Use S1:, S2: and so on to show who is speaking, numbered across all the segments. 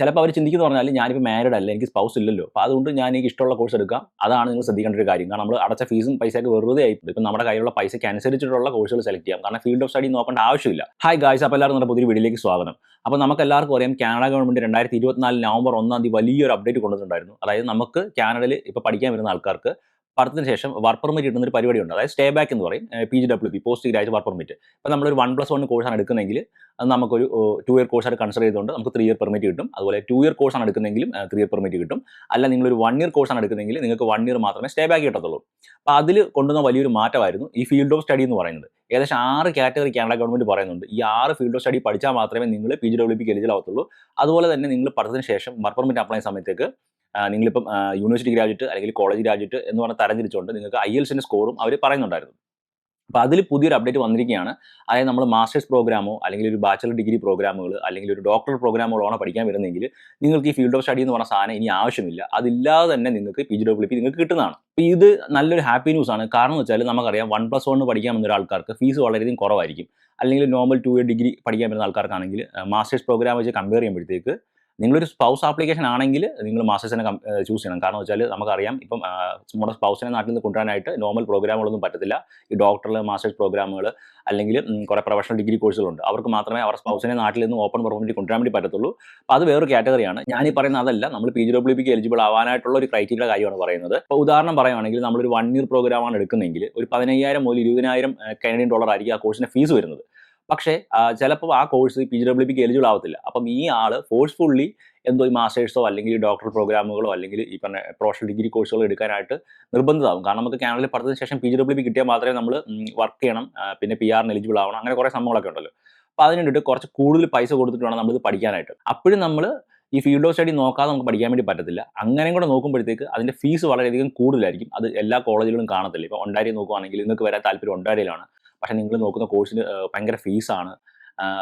S1: ചിലപ്പോൾ അവർ ചിന്തിക്കുന്നു പറഞ്ഞാൽ ഞാനിപ്പോൾ മാരീഡ് അല്ല എനിക്ക് സ്പൗസ് ഇല്ലല്ലോ. അപ്പോൾ അതുകൊണ്ട് ഞാൻ എനിക്ക് ഇഷ്ടമുള്ള കോഴ്സ് എടുക്കാം. അതാണ് നിങ്ങൾ ശ്രദ്ധിക്കേണ്ട ഒരു കാര്യം. കാരണം നമ്മൾ അടച്ച ഫീസും പൈസയൊക്കെ വെറുതെ ആയി. ഇപ്പം നമ്മുടെ കയ്യിലുള്ള പൈസയ്ക്ക് അനുസരിച്ചിട്ടുള്ള കോഴ്സുകൾ സെലക്ട് ചെയ്യാം. കാരണം ഫീൽഡ് ഓഫ് സ്റ്റഡി നോക്കേണ്ട ആവശ്യമില്ല. ഹായ് ഗായ്സ് അപ്പോൾ എല്ലാവരും നമ്മുടെ പുതിയ വീഡിയോയിലേക്ക് സ്വാഗതം. അപ്പോൾ നമുക്ക് എല്ലാവർക്കും അറിയാം കാനഡ ഗവൺമെന്റ് രണ്ടായിരത്തി ഇരുപത്തിനാല് നവംബർ ഒന്നാം തീയതി വലിയൊരു അപ്ഡേറ്റ് കൊണ്ടുവന്നിട്ടുണ്ടായിരുന്നു. അതായത് നമുക്ക് കാനഡയിൽ ഇപ്പോൾ പഠിക്കാൻ വരുന്ന ആൾക്കാർക്ക് പഠനത്തിന് ശേഷം വർക്ക് പെർമിറ്റ് കിട്ടുന്ന ഒരു പരിപാടി ഉണ്ട് അതായത് സ്റ്റേ ബാക്ക് എന്ന് പറയും. P G W P post graduate work permit നമ്മൾ നമ്മളൊരു വൺ പ്ലസ് വൺ കോഴ്സാണ് എടുക്കുന്നതെങ്കിൽ അത് നമുക്കൊരു ടു ഇയർ കോഴ്സായിട്ട് കൺസിഡർ ചെയ്തുകൊണ്ട് നമുക്ക് ത്രീ ഇയർ പെർമിറ്റ് കിട്ടും. അതുപോലെ ടു ഇയർ കോഴ്സാണ് എടുക്കുന്നതെങ്കിലും ത്രീ ഇയർ പെർമിറ്റ് കിട്ടും. അല്ല നിങ്ങളൊരു വൺ ഇയർ കോഴ്സാണ് എടുക്കുന്നതെങ്കിൽ നിങ്ങൾക്ക് വൺ ഇയർ മാത്രമേ സ്റ്റേ ബാക്ക് കിട്ടത്തുള്ളൂ. അപ്പോൾ അതിൽ കൊണ്ടുവന്ന വലിയൊരു മാറ്റമായിരുന്നു ഈ ഫീൽഡ് ഓഫ് സ്റ്റഡി എന്ന് പറയുന്നത്. ഏകദേശം ആറ് കാറ്റഗറി കാനഡ ഗവൺമെന്റ് പറയുന്നുണ്ട്. ഈ ആറ് ഫീൽഡ് ഓഫ് സ്റ്റഡി പഠിച്ചാൽ മാത്രമേ നിങ്ങൾ പി ജി ഡബ്ല്യു പിക്ക് എലിജിബിൾ അതുപോലെ തന്നെ നിങ്ങൾ പഠനത്തിന് ശേഷം വർക്ക് പെർമിറ്റ് അപ്ലൈ സമയത്തേക്ക് നിങ്ങളിപ്പം യൂണിവേഴ്സിറ്റി ഗ്രാജുവേറ്റ് അല്ലെങ്കിൽ കോളേജ് ഗ്രാജുവേറ്റ് എന്ന് പറഞ്ഞ തരംതിരിച്ചുകൊണ്ട് നിങ്ങൾക്ക് ഐ എൽസിന്റെ സ്കോറും അവർ പറയുന്നുണ്ടായിരുന്നു. അപ്പോൾ അതിൽ പുതിയൊരു അപ്ഡേറ്റ് വന്നിരിക്കുകയാണ്. അതായത് നമ്മൾ മാസ്റ്റേഴ്സ് പ്രോഗ്രാമോ അല്ലെങ്കിൽ ഒരു ബാച്ചലർ ഡിഗ്രി പ്രോഗ്രാമുകൾ അല്ലെങ്കിൽ ഒരു ഡോക്ടർ പ്രോഗ്രാമുകളാണ് പഠിക്കാൻ വരുന്നതെങ്കിൽ നിങ്ങൾക്ക് ഈ ഫീൽഡ് ഓഫ് സ്റ്റഡി എന്ന് പറഞ്ഞ സാധനം ഇനി ആവശ്യമില്ല. അതില്ലാതെ തന്നെ നിങ്ങൾക്ക് പി ജി ഡബ്ല്യു പി നിങ്ങൾക്ക് കിട്ടുന്നതാണ്. അപ്പോൾ ഇത് നല്ലൊരു ഹാപ്പി ന്യൂസ് ആണ്. കാരണം എന്ന് വെച്ചാൽ നമുക്കറിയാം വൺ പ്ലസ് വൺ പഠിക്കാൻ വന്ന ഒരാൾക്കാർക്ക് ഫീസ് വളരെയധികം കുറവായിരിക്കും. അല്ലെങ്കിൽ നോർമൽ ടു ഇയർ ഡിഗ്രി പഠിക്കാൻ വരുന്ന ആൾക്കാർക്കാണെങ്കിൽ മാസ്റ്റേഴ്സ് പ്രോഗ്രാം വെച്ച് കമ്പയർ ചെയ്യുമ്പോഴത്തേക്ക് നിങ്ങളൊരു സ്പൗസ് ആപ്ലിക്കേഷൻ ആണെങ്കിൽ നിങ്ങൾ മാസ്റ്റേഴ്സിനെ ചൂസ് ചെയ്യണം. കാരണം വെച്ചാൽ നമുക്കറിയാം ഇപ്പം നമ്മുടെ സ്പൗസിനെ നാട്ടിൽ നിന്ന് കൊണ്ടുവരാനായിട്ട് നോർമൽ പ്രോഗ്രാമുകളൊന്നും പറ്റത്തില്ല. ഈ ഡോക്ടറിൽ മാസ്റ്റേഴ്സ് പ്രോഗ്രാമുകൾ അല്ലെങ്കിൽ കുറേ പ്രൊഫഷണൽ ഡിഗ്രി കോഴ്സുകളുണ്ട് അവർക്ക് മാത്രമേ അവരുടെ സ്പൗസിനെ നാട്ടിൽ നിന്ന് ഓപ്പൺ പെർമിറ്റ് കൊണ്ടുവരാൻ വേണ്ടി പറ്റത്തുള്ളൂ. അപ്പോൾ അത് വേറൊരു കാറ്റഗറിയാണ് ഞാൻ ഈ പറയുന്ന അതല്ല. നമ്മൾ പി ജി ഡബ്ല്യു പിക്ക് എലിജിബിൾ ആവാനായിട്ടുള്ള ഒരു ക്രൈറ്റീരിയ കാര്യമാണ് പറയുന്നത്. ഇപ്പോൾ ഉദാഹരണം പറയുകയാണെങ്കിൽ നമ്മളൊരു വൺ ഇയർ പ്രോഗ്രാമാണ് എടുക്കുന്നതെങ്കിൽ ഒരു പതിനയ്യായിരം മുതൽ ഇരുപതിനായിരം കനഡിയൻ ഡോളർ ആയിരിക്കും ആ കോഴ്സിന് ഫീസ് വരുന്നത്. പക്ഷേ ചിലപ്പോൾ ആ കോഴ്സ് പി ജി ഡബ്ല്യു പിക്ക് എലിജിബിൾ ആവത്തില്ല അപ്പം ഈ ആൾ ഫോഴ്സ്ഫുള്ളി എന്തോ ഈ മാസ്റ്റേഴ്സോ അല്ലെങ്കിൽ ഡോക്ടർ പ്രോഗ്രാമുകളോ അല്ലെങ്കിൽ ഈ പറഞ്ഞ പ്രൊഫഷണൽ ഡിഗ്രി കോഴ്സുകളോ എടുക്കാനായിട്ട് നിർബന്ധിതാവും കാരണം നമുക്ക് കാനഡയിൽ പഠിച്ചതിന് ശേഷം പി ജി ഡബ്ല്യു പി കിട്ടിയാൽ മാത്രമേ നമ്മൾ വർക്ക് ചെയ്യണം പിന്നെ പി ആറിന് എലിജിബിൾ ആവണം അങ്ങനെ കുറേ സംഭവങ്ങളൊക്കെ ഉണ്ടല്ലോ. അപ്പോൾ അതിന് വേണ്ടിയിട്ട് കുറച്ച് കൂടുതൽ പൈസ കൊടുത്തിട്ട് വേണം നമ്മളിത് പഠിക്കാനായിട്ട്. അപ്പോഴും നമ്മൾ ഈ ഫീൽഡ് ഓഫ് സ്റ്റഡി നോക്കാതെ നമുക്ക് പഠിക്കാൻ വേണ്ടി പറ്റത്തില്ല. അങ്ങനെയും കൂടെ നോക്കുമ്പോഴത്തേക്ക് അതിന്റെ ഫീസ് വളരെയധികം കൂടുതലായിരിക്കും. അത് എല്ലാ കോളേജുകളും കാണത്തില്ല. ഇപ്പോൾ ഒണ്ടാരി നോക്കുവാണെങ്കിൽ നിങ്ങൾക്ക് വരാൻ താല്പര്യം ഒണ്ടാരിയിലാണ് പക്ഷേ നിങ്ങൾ നോക്കുന്ന കോഴ്സിന് ഭയങ്കര ഫീസാണ്.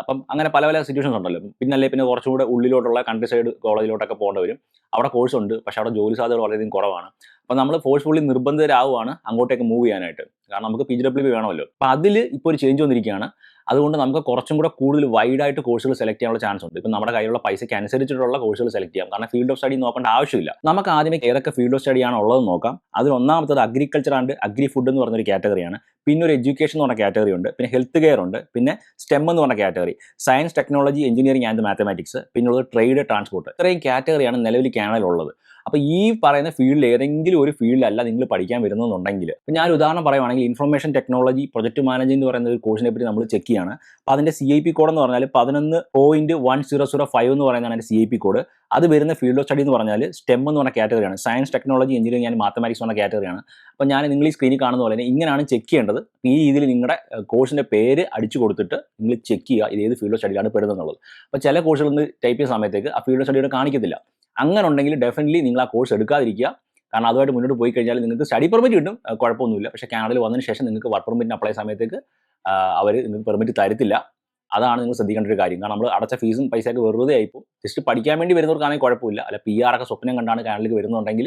S1: അപ്പം അങ്ങനെ പല പല സിറ്റുവേഷൻസ് ഉണ്ടല്ലോ. പിന്നല്ലേ പിന്നെ കുറച്ചും കൂടെ ഉള്ളിലോട്ടുള്ള കൺട്രി സൈഡ് കോളേജിലോട്ടൊക്കെ പോകേണ്ടി വരും. അവിടെ കോഴ്സ് ഉണ്ട് പക്ഷെ അവിടെ ജോലി സാധ്യത വളരെയധികം കുറവാണ്. അപ്പോൾ നമ്മൾ ഫോഴ്സ്ഫുള്ളി നിർബന്ധിതരാവുകയാണ് അങ്ങോട്ടേക്ക് മൂവ് ചെയ്യാനായിട്ട്. കാരണം നമുക്ക് പി ജി ഡബ്ല്യു ബി വേണമല്ലോ. അപ്പോൾ അതിൽ ഇപ്പോൾ ഒരു ചേഞ്ച് വന്നിരിക്കുകയാണ്. അതുകൊണ്ട് നമുക്ക് കുറച്ചും കൂടെ കൂടുതൽ വൈഡായിട്ട് കോഴ്സുകൾ സെലക്ട് ചെയ്യാനുള്ള ചാൻസ് ഉണ്ട്. ഇപ്പം നമ്മുടെ കയ്യിലുള്ള പൈസയ്ക്ക് അനുസരിച്ചിട്ടുള്ള കോഴ്സുകൾ സെലക്ട് ചെയ്യാം. കാരണം ഫീൽഡ് ഓഫ് സ്റ്റഡി നോക്കേണ്ട ആവശ്യമില്ല. നമുക്ക് ആദ്യമേ ഏതൊക്കെ ഫീൽഡ് ഓഫ് സ്റ്റഡിയാണ് ഉള്ളത് നോക്കാം. അതിൽ ഒന്നാമത്തത് അഗ്രികൾച്ചർ ആൻഡ് അഗ്രി ഫുഡ് എന്ന് പറഞ്ഞൊരു കാറ്റഗറിയാണ് പിന്നെ ഒരു എഡ്യൂക്കേഷൻ എന്ന് പറഞ്ഞ കാറ്റഗറി ഉണ്ട്. പിന്നെ ഹെൽത്ത് കെയർ ഉണ്ട്. പിന്നെ സ്റ്റെം എന്ന് പറഞ്ഞ category science technology engineering and mathematics പിന്നുള്ളത് ട്രേഡ് ട്രാൻസ്പോർട്ട് ഇത്രയും കാറ്റഗറിയാണ് നിലവിൽ കാനഡയിലുള്ളത് അപ്പോൾ ഈ പറയുന്ന ഫീൽഡിൽ ഏതെങ്കിലും ഒരു ഫീൽഡിലല്ല നിങ്ങൾ പഠിക്കാൻ വരുന്നതെന്നുണ്ടെങ്കിൽ. ഇപ്പോൾ ഞാൻ ഉദാഹരണം പറയുവാണെങ്കിൽ ഇൻഫർമേഷൻ ടെക്നോളജി പ്രൊജക്ട് മാനേജിംഗ് എന്ന് പറയുന്ന ഒരു കോഴ്സിനെ പറ്റി നമ്മൾ ചെക്ക് ചെയ്യാണ്. അപ്പോൾ അതിന്റെ സി ഐ പി കോഡ് എന്ന് പറഞ്ഞാൽ പതിനൊന്ന് point one zero zero five എന്ന് പറയുന്നതാണ് സി ഐ പി കോഡ് അത് വരുന്ന ഫീൽഡ് ഓഫ് സ്റ്റഡി എന്ന് പറഞ്ഞാൽ സ്റ്റെം എന്ന് പറഞ്ഞ കാറ്റഗറിയാണ് science technology engineering and mathematics എന്ന കാറ്റഗറിയാണ് അപ്പോൾ ഞാൻ നിങ്ങൾ ഈ സ്ക്രീനിൽ കാണുന്ന പോലെ തന്നെ ഇങ്ങനെയാണ് ചെക്ക് ചെയ്യേണ്ടത്. ഈ രീതിയിൽ നിങ്ങളുടെ കോഴ്സിന്റെ പേര് അടിച്ചു കൊടുത്തിട്ട് നിങ്ങൾ ചെക്ക് ചെയ്യുക ഇത് ഏത് ഫീൽഡ് ഓഫ് സ്റ്റഡിയാണ് എന്നുള്ളത്. അപ്പോൾ ചില കോഴ്സുകളിൽ നിന്ന് ടൈപ്പ് ചെയ്യുന്ന സമയത്തേക്ക് ആ ഫീൽഡ് ഓഫ് സ്റ്റഡിയുടെ കാണിക്കത്തില്ല. അങ്ങനെ ഉണ്ടെങ്കിൽ ഡെഫിനറ്റ്ലി നിങ്ങൾ ആ കോഴ്സ് എടുക്കാതിരിക്കുക. കാരണം അതുമായിട്ട് മുന്നോട്ട് പോയി കഴിഞ്ഞാൽ നിങ്ങൾക്ക് സ്റ്റഡി പെർമിറ്റ് കിട്ടും. കുഴപ്പമൊന്നുമില്ല. പക്ഷേ കാനഡയിൽ വന്നതിന് ശേഷം നിങ്ങൾക്ക് വർക്ക് പെർമിറ്റിന് അപ്ലൈ സമയത്തേക്ക് അവർ നിങ്ങൾക്ക് പെർമിറ്റ് തരത്തില്ല അതാണ് നിങ്ങൾ ശ്രദ്ധിക്കേണ്ട ഒരു കാര്യം. കാരണം നമ്മൾ അടച്ച ഫീസും പൈസയൊക്കെ വെറുതെ ആയിപ്പോൾ ജസ്റ്റ് പഠിക്കാൻ വേണ്ടി വരുന്നവർക്കാണെങ്കിൽ കുഴപ്പമില്ല. അല്ല പി ആർ ഒക്കെ സ്വപ്നം കണ്ടാണ് കാനഡയിലേക്ക് വരുന്നുണ്ടെങ്കിൽ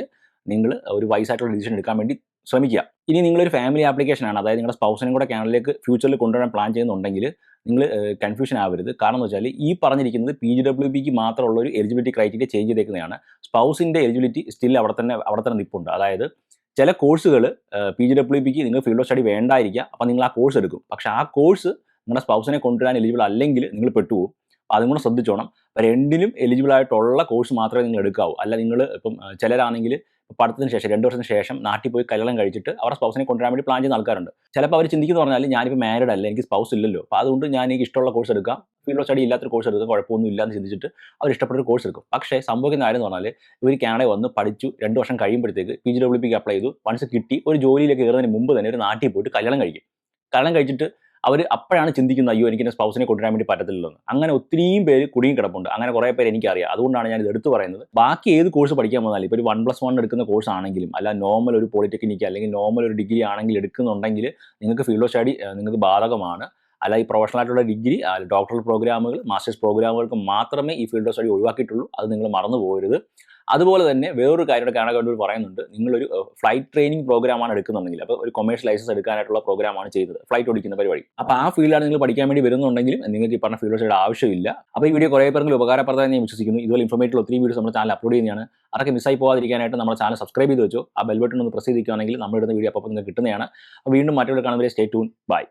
S1: നിങ്ങൾ ഒരു വൈസായിട്ടുള്ള ഡിസിഷൻ എടുക്കാൻ വേണ്ടി ശ്രമിക്കുക. ഇനി നിങ്ങളൊരു ഫാമിലി ആപ്ലിക്കേഷൻ ആണ്. അതായത് നിങ്ങളുടെ സ്പൗസിനും കൂടെ കാനഡയിലേക്ക് ഫ്യൂച്ചറിൽ കൊണ്ടുവരാൻ പ്ലാൻ ചെയ്യുന്നുണ്ടെങ്കിൽ നിങ്ങൾ കൺഫ്യൂഷൻ ആവരുത്. കാരണം എന്ന് വെച്ചാൽ ഈ പറഞ്ഞിരിക്കുന്നത് പി ജി ഡബ്ല്യു ബിക്ക് മാത്രമുള്ള ഒരു എലിജിബിലിറ്റി ക്രൈറ്റീരിയ ചേഞ്ച് ചെയ്തേക്കുന്നതാണ്. സ്പൗസിന്റെ എലിജിബിലിറ്റി സ്റ്റിൽ അവിടെ തന്നെ അവിടെ തന്നെ നിപ്പുണ്ട്. അതായത് ചില കോഴ്സുകൾ പി ജി ഡബ്ല്യു ബിക്ക് നിങ്ങൾ ഫീൽഡ് ഓഫ് സ്റ്റഡി വേണ്ടായിരിക്കാം. അപ്പോൾ നിങ്ങൾ ആ കോഴ്സ് എടുക്കും. പക്ഷെ ആ കോഴ്സ് നിങ്ങളുടെ സ്പൗസിനെ കൊണ്ടുവരാൻ എലിജിബിൾ അല്ലെങ്കിൽ നിങ്ങൾ പെട്ടുപോകും. അതും കൂടെ ശ്രദ്ധിച്ചോണം. രണ്ടിലും എലിജിബിൾ ആയിട്ടുള്ള കോഴ്സ് മാത്രമേ നിങ്ങൾ എടുക്കാവൂ. അല്ല നിങ്ങൾ ഇപ്പം ആ, പഠനത്തിന് ശേഷം രണ്ട് വർഷത്തിന് ശേഷം നാട്ടിൽ പോയി കല്യാണം കഴിച്ചിട്ട് അവരുടെ സ്പൗസിനെ കൊണ്ടുവരാൻ വേണ്ടി പ്ലാൻ ചെയ്യുന്ന ആൾക്കാരുണ്ട്. ചിലപ്പോൾ അവർ ചിന്തിക്കുന്നു പറഞ്ഞാൽ ഞാനിപ്പോൾ മാരീഡ് അല്ല എനിക്ക് സ്പൗസ് ഇല്ലല്ലോ. അപ്പോൾ അതുകൊണ്ട് ഞാൻ എനിക്ക് ഇഷ്ടമുള്ള കോഴ്സ് എടുക്കാം. ഫീൽഡ് ഓഫ് സ്റ്റഡി ഇല്ലാത്തൊരു കോഴ്സ് എടുക്കാം കുഴപ്പമൊന്നും ഇല്ലാന്ന് ചിന്തിച്ചിട്ട് അവർ ഇഷ്ടപ്പെട്ട ഒരു കോഴ്സ് എടുക്കും. പക്ഷേ സംഭവിക്കുന്ന കാര്യം എന്ന് പറഞ്ഞാൽ ഇവർ കാനഡ വന്ന് പഠിച്ചു രണ്ട് വർഷം കഴിയുമ്പോഴത്തേക്ക് പി ജി ഡബ്ല്യു പിക്ക് അപ്ലൈ ചെയ്തു. വൺസ് കിട്ടി ഒരു ജോലിയിലേക്ക് കയറുന്നതിന് മുമ്പ് തന്നെ ഒരു നാട്ടിൽ പോയിട്ട് കല്യാണം കഴിക്കും. കല്യാണം കഴിച്ചിട്ട് അവർ അപ്പോഴാണ് ചിന്തിക്കുന്നത് അയ്യോ എനിക്ക് എന്റെ സ്പൗസിനെ കൊണ്ടുവരാൻ വേണ്ടി പറ്റത്തില്ലല്ലോ. അങ്ങനെ ഒത്തിരിയും പേര് കുടുങ്ങി കിടപ്പുണ്ട്. അങ്ങനെ കുറേ പേര് എനിക്കറിയാം. അതുകൊണ്ടാണ് ഞാൻ ഇത് എടുത്തു പറയുന്നത്. ബാക്കി ഏത് കോഴ്സ് പഠിക്കാൻ വന്നാലും ഇപ്പോൾ ഒരു വൺ പ്ലസ് വൺ എടുക്കുന്ന കോഴ്സ് ആണെങ്കിലും അല്ല നോർമൽ ഒരു പോളിടെക്നിക്ക് അല്ലെങ്കിൽ നോർമൽ ഒരു ഡിഗ്രി ആണെങ്കിൽ എടുക്കുന്നുണ്ടെങ്കിൽ നിങ്ങൾക്ക് ഫീൽഡ് ഓഫ് സ്റ്റഡി നിങ്ങൾക്ക് ബാധകമാണ്. അല്ല ഈ പ്രൊഫഷണൽ ആയിട്ടുള്ള ഡിഗ്രി ഡോക്ടറൽ പ്രോഗ്രാമുകൾ മാസ്റ്റേഴ്സ് പ്രോഗ്രാമുകൾക്ക് മാത്രമേ ഈ ഫീൽഡ് ഓഫ് സ്റ്റഡി ഒഴിവാക്കിയിട്ടുള്ളൂ. അത് നിങ്ങൾ മറന്നു പോകരുത്. അതുപോലെ തന്നെ വേറൊരു കാര്യം ഗവൺമെന്റ് പറയുന്നുണ്ട്. നിങ്ങളൊരു ഫ്ലൈറ്റ് ട്രെയിനിങ് പ്രോഗ്രാമാണ് എടുക്കുന്നുണ്ടെങ്കിൽ അപ്പോൾ ഒരു കൊമേഴ്ഷ്യൽ ലൈസൻസ് എടുക്കാനായിട്ടുള്ള പ്രോഗ്രാമാണ് ചെയ്തത്. ഫ്ലൈറ്റ് ഓടിക്കുന്ന പരിപാടി. അപ്പോൾ ആ ഫീൽഡാണ് നിങ്ങൾ പഠിക്കാൻ വേണ്ടി വരുന്നുണ്ടെങ്കിലും നിങ്ങൾക്ക് ഈ പറഞ്ഞ ഫീൽഡ് സ്റ്റഡി ആവശ്യമില്ല. അപ്പോൾ ഈ വീഡിയോ കുറേ പേർക്ക് ഉപകാരപ്രദമായി ഞാൻ വിശ്വസിക്കുന്നു. ഇതുപോലെ ഇൻഫോർമേറ്റീവ് ഒത്തിരി വീഡിയോസ് നമ്മുടെ ചാനൽ അപ്ലോഡ് ചെയ്യുന്നതാണ്. അതൊക്കെ മിസ്സായി പോകാതിരിക്കാനായിട്ട് നമ്മുടെ ചാനൽ സബ്സ്ക്രൈബ് ചെയ്ത് വെച്ചോ. ആ ബെൽബട്ടൺ ഒന്ന് പ്രസ് ചെയ്തിരിക്കുകയാണെങ്കിൽ നമ്മൾ ഇടുന്ന വീഡിയോ അപ്പോൾ നിങ്ങൾക്ക് കിട്ടുന്നതാണ്. അപ്പോൾ വീണ്ടും മറ്റൊരു കാണുന്നവരെ സ്റ്റേ ട്യൂൺ ബൈ